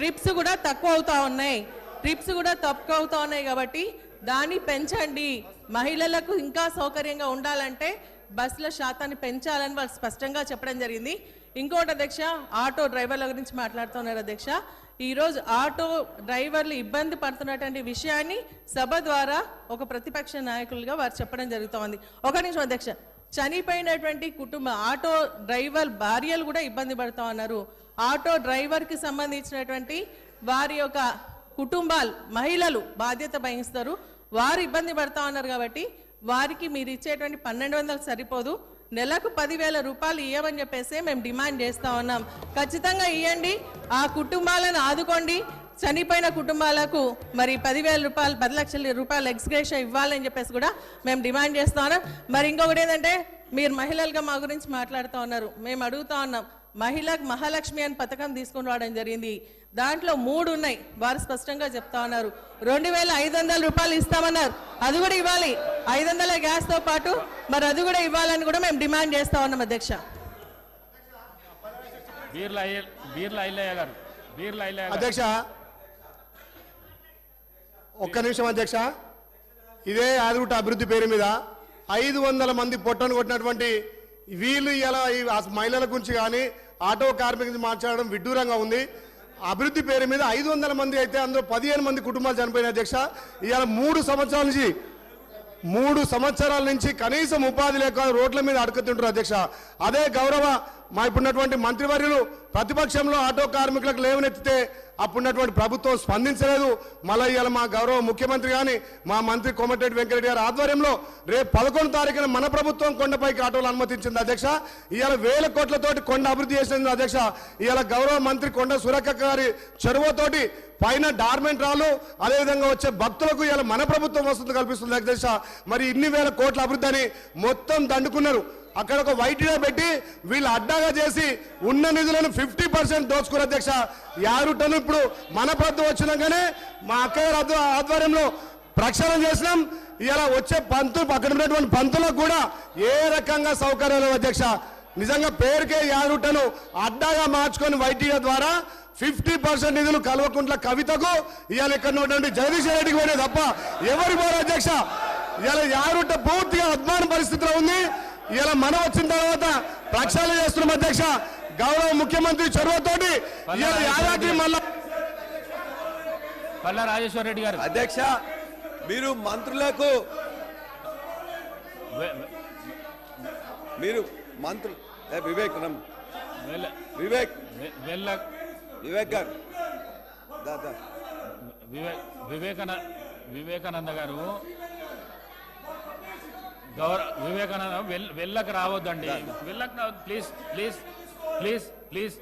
Trips కూడా తక్కువ అవుతా ఉన్నాయి. ట్రిప్స్ కూడా తక్కువ అవుతా ఉన్నాయి కాబట్టి దాన్ని పెంచండి. మహిళలకు ఇంకా సౌకర్యంగా ఉండాలంటే బస్సుల శాతాన్ని పెంచాలని వాళ్ళు స్పష్టంగా చెప్పడం జరిగింది. ఇంకోటి అధ్యక్ష ఆటో డ్రైవర్ల గురించి మాట్లాడుతున్నారు అధ్యక్ష. ఈరోజు ఆటో డ్రైవర్లు ఇబ్బంది పడుతున్నటువంటి విషయాన్ని సభ ద్వారా ఒక ప్రతిపక్ష నాయకులుగా వారు చెప్పడం జరుగుతోంది. ఒక నిమిషం అధ్యక్ష చనిపోయినటువంటి కుటుంబ ఆటో డ్రైవర్ భార్యలు కూడా ఇబ్బంది పడుతూ ఉన్నారు. ఆటో డ్రైవర్కి సంబంధించినటువంటి వారి యొక్క కుటుంబాలు మహిళలు బాధ్యత వహిస్తారు. వారు ఇబ్బంది పడతా ఉన్నారు కాబట్టి వారికి మీరు ఇచ్చేటువంటి పన్నెండు వందలు సరిపోదు. నెలకు పదివేల రూపాయలు ఇవ్వమని చెప్పేసి మేము డిమాండ్ చేస్తూ ఉన్నాం. ఖచ్చితంగా ఇవ్వండి ఆ కుటుంబాలను ఆదుకోండి. చనిపోయిన కుటుంబాలకు మరి పదివేల రూపాయలు పది లక్షల రూపాయలు ఎక్స్గ్రేషన్ ఇవ్వాలని చెప్పేసి కూడా మేము డిమాండ్ చేస్తా ఉన్నాం. మరి ఇంకొకటి ఏంటంటే మీరు మహిళలుగా మా గురించి మాట్లాడుతూ ఉన్నారు. మేము అడుగుతా ఉన్నాం. మహిళకు మహాలక్ష్మి అని పథకం తీసుకుని రావడం జరిగింది. దాంట్లో మూడు ఉన్నాయి. వారు స్పష్టంగా చెప్తా ఉన్నారు. రెండు వేల ఐదు వందల రూపాయలు ఇస్తామన్నారు. అది కూడా ఇవ్వాలి. ఐదు వందల గ్యాస్తో పాటు మరి అది కూడా ఇవ్వాలని కూడా మేము డిమాండ్ చేస్తా ఉన్నాం అధ్యక్ష. బీర్ల అయ్య బీర్ల ఐలయ్య గారు బీర్ల ఐలయ్య గారు. అధ్యక్ష ఒక్క నిమిషం అధ్యక్ష. ఇదే ఆదిగుట్ట అభివృద్ధి పేరు మీద ఐదు వందల మంది పొట్టను కొట్టినటువంటి వీళ్ళు ఇలా ఈ మహిళల గురించి కానీ ఆటో కార్మికుల మాట్లాడడం విడ్డూరంగా ఉంది. అభివృద్ధి పేరు మీద ఐదు వందల మంది అయితే అందులో పదిహేను మంది కుటుంబాలు చనిపోయిన అధ్యక్ష. ఇవాళ మూడు సంవత్సరాల నుంచి మూడు సంవత్సరాల నుంచి కనీసం ఉపాధి లేక రోడ్ల మీద అడుగుతుంటారు అధ్యక్ష. అదే గౌరవ మా ఇప్పుడున్నటువంటి మంత్రివర్యులు ప్రతిపక్షంలో ఆటో కార్మికులకు లేవనెత్తితే అప్పుడున్నటువంటి ప్రభుత్వం స్పందించలేదు. మళ్ళీ ఇవాళ మా గౌరవ ముఖ్యమంత్రి కానీ మా మంత్రి కోమటిరెడ్డి వెంకరెడ్డి గారి ఆధ్వర్యంలో రేపు పదకొండు తారీఖున మన ప్రభుత్వం కొండపైకి ఆటోలు అనుమతించింది అధ్యక్ష. ఇవాళ వేల కోట్లతోటి కొండ అభివృద్ధి చేసింది అధ్యక్ష. ఇవాళ గౌరవ మంత్రి కొండ సురక్క గారి చొరవతోటి పైన డార్మెంట్ రాళ్ళు అదేవిధంగా వచ్చే భక్తులకు ఇలా మన ప్రభుత్వం వస్తుంది కల్పిస్తుంది అధ్యక్ష. మరి ఇన్ని వేల కోట్ల అభివృద్ధి అని మొత్తం దండుకున్నారు. అక్కడ ఒక వైట్గా పెట్టి వీళ్ళు అడ్డాగా చేసి ఉన్న నిధులను ఫిఫ్టీ పర్సెంట్ దోచుకున్నారు అధ్యక్ష. యారుటను ఇప్పుడు మన ప్రభుత్వం వచ్చినాకనే మా అక్కగారు ఆధ్వర్యంలో ప్రక్షాళన చేసినాం. ఇలా వచ్చే పంతులు అక్కడ ఉన్నటువంటి పంతులకు కూడా ఏ రకంగా సౌకర్యాలు అధ్యక్ష. నిజంగా పేరుకే యారుటను అడ్డాగా మార్చుకొని వైటీల ద్వారా ఫిఫ్టీ పర్సెంట్ నిధులు కల్వకుంట్ల కవితకు ఇవాళ ఇక్కడ ఉన్నటువంటి జగదీశ్వర రెడ్డికి పోయినాయి తప్ప ఎవరు పోరు అధ్యక్ష? ఇవాళ యారుట పూర్తిగా అద్మాన పరిస్థితిలో ఉంది. ఇలా మనం వచ్చిన తర్వాత ప్రక్షాళన చేస్తున్నాం అధ్యక్ష. గౌరవ ముఖ్యమంత్రి చొరవతోటి యాదాద్రి మళ్ళా పల్లా రాజేశ్వర రెడ్డి గారు. అధ్యక్ష మీరు మంత్రులకు మీరు మంత్రులు ఏ, వివేక్ వివేక్. వివేక్ గారు. వివేకానంద గారు గౌరవ వివేకానంద వెళ్ళకు రావద్దండి. వెళ్ళకు ప్లీజ్ ప్లీజ్ ప్లీజ్ ప్లీజ్.